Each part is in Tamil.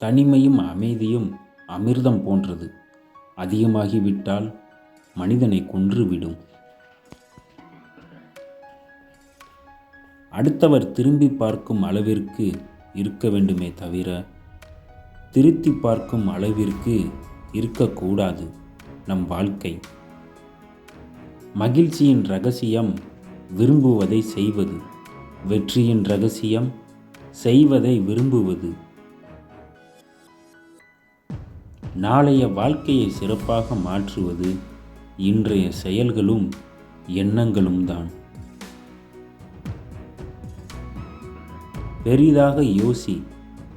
தனிமையும் அமைதியும் அமிர்தம் போன்றது. அதிகமாகிவிட்டால் மனிதனை கொன்றுவிடும். அடுத்தவர் திரும்பி பார்க்கும் அளவிற்கு இருக்க வேண்டுமே தவிர திருத்தி பார்க்கும் அளவிற்கு இருக்கக்கூடாது நம் வாழ்க்கை. மகிழ்ச்சியின் ரகசியம் விரும்புவதை செய்வது. வெற்றியின் ரகசியம் செய்வதை விரும்புவது. நாளைய வாழ்க்கையை சிறப்பாக மாற்றுவது இன்றைய செயல்களும் எண்ணங்களும் தான் பெரிதாக யோசி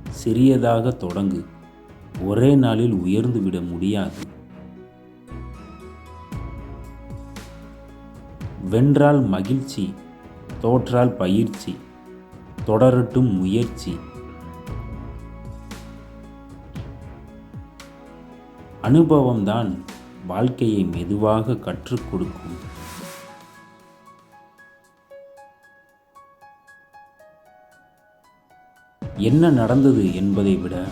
சிறியதாக தொடங்கு. ஒரே நாளில் உயர்ந்துவிட முடியாது. வென்றால் மகிழ்ச்சி தோற்றால் பயிற்சி தொடரட்டும் முயற்சி. அனுபவம்தான் வாழ்க்கையை மெதுவாக கற்றுக் கொடுக்கும். என்ன நடந்தது என்பதை விட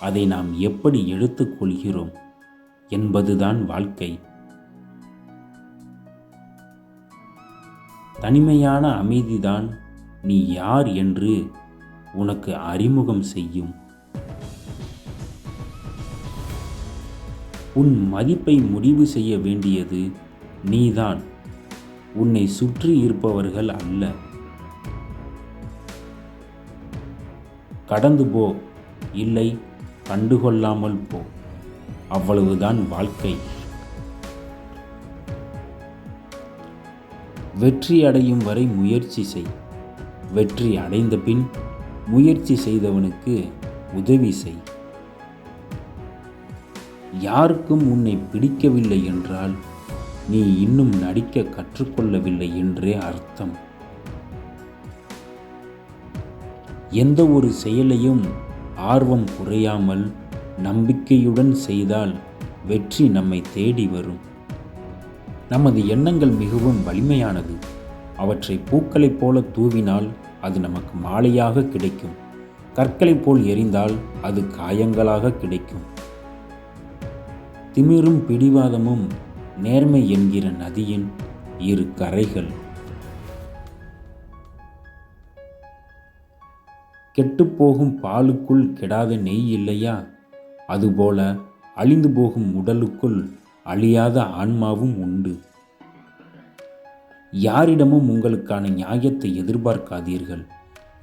அதை நாம் எப்படி எடுத்துக்கொள்கிறோம் என்பதுதான் வாழ்க்கை. தனிமையான அமைதிதான் நீ யார் என்று உனக்கு அறிமுகம் செய்யும். உன் மதிப்பை முடிவு செய்ய வேண்டியது நீதான். உன்னை சுற்றி இருப்பவர்கள் அல்ல. கடந்து போ. இல்லை கண்டுகொள்ளாமல் போ. அவ்வளவுதான் வாழ்க்கை. வெற்றி அடையும் வரை முயற்சி செய். வெற்றி அடைந்த பின் முயற்சி செய்தவனுக்கு உதவி செய். யாருக்கும் உன்னை பிடிக்கவில்லை என்றால் நீ இன்னும் நடிக்க கற்றுக்கொள்ளவில்லை என்றே அர்த்தம். எந்த ஒரு செயலையும் ஆர்வம் குறையாமல் நம்பிக்கையுடன் செய்தால் வெற்றி நம்மை தேடி வரும். நமது எண்ணங்கள் மிகவும் வலிமையானது. அவற்றை பூக்களைப் போல தூவினால் அது நமக்கு மாலையாக கிடைக்கும். கற்களைப் போல் எரிந்தால் அது காயங்களாக கிடைக்கும். திமிரும் பிடிவாதமும் நேர்மை என்கிற நதியின் இரு கரைகள். கெட்டுப்போகும் பாலுக்குள் கெடாத நெய் இல்லையா? அதுபோல அழிந்து போகும் உடலுக்குள் அழியாத ஆன்மாவும் உண்டு. யாரிடமும் உங்களுக்கான நியாயத்தை எதிர்பார்க்காதீர்கள்.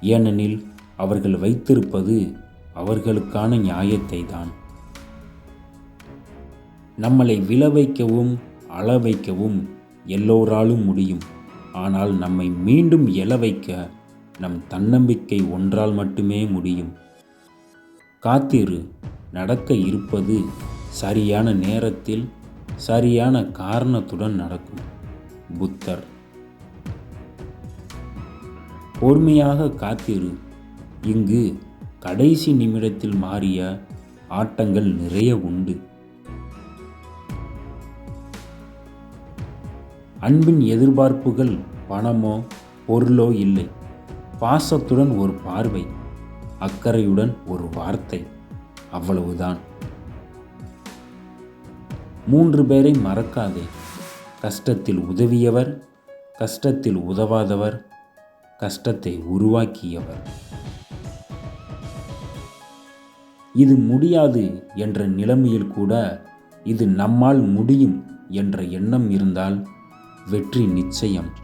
ஏனெனில் அவர்கள் வைத்திருப்பது அவர்களுக்கான நியாயத்தை தான் நம்மளை விழ வைக்கவும் அள வைக்கவும் எல்லோராலும் முடியும். ஆனால் நம்மை மீண்டும் எழ வைக்க நம் தன்னம்பிக்கை ஒன்றால் மட்டுமே முடியும். காத்திரு நடக்க இருப்பது சரியான நேரத்தில் சரியான காரணத்துடன் நடக்கும். புத்தர். பொறுமையாக காத்திரு. இங்கு கடைசி நிமிடத்தில் மாறிய ஆட்டங்கள் நிறைய உண்டு. அன்பின் எதிர்பார்ப்புகள் பணமோ பொருளோ இல்லை. பாசத்துடன் ஒரு பார்வை அக்கறையுடன் ஒரு வார்த்தை. அவ்வளவுதான். மூன்று பேரை மறக்காதே. கஷ்டத்தில் உதவியவர் கஷ்டத்தில் உதவாதவர் கஷ்டத்தை உருவாக்கியவர். இது முடியாது என்ற நிலைமையில் கூட இது நம்மால் முடியும் என்ற எண்ணம் இருந்தால் வெற்றி நிச்சயம்.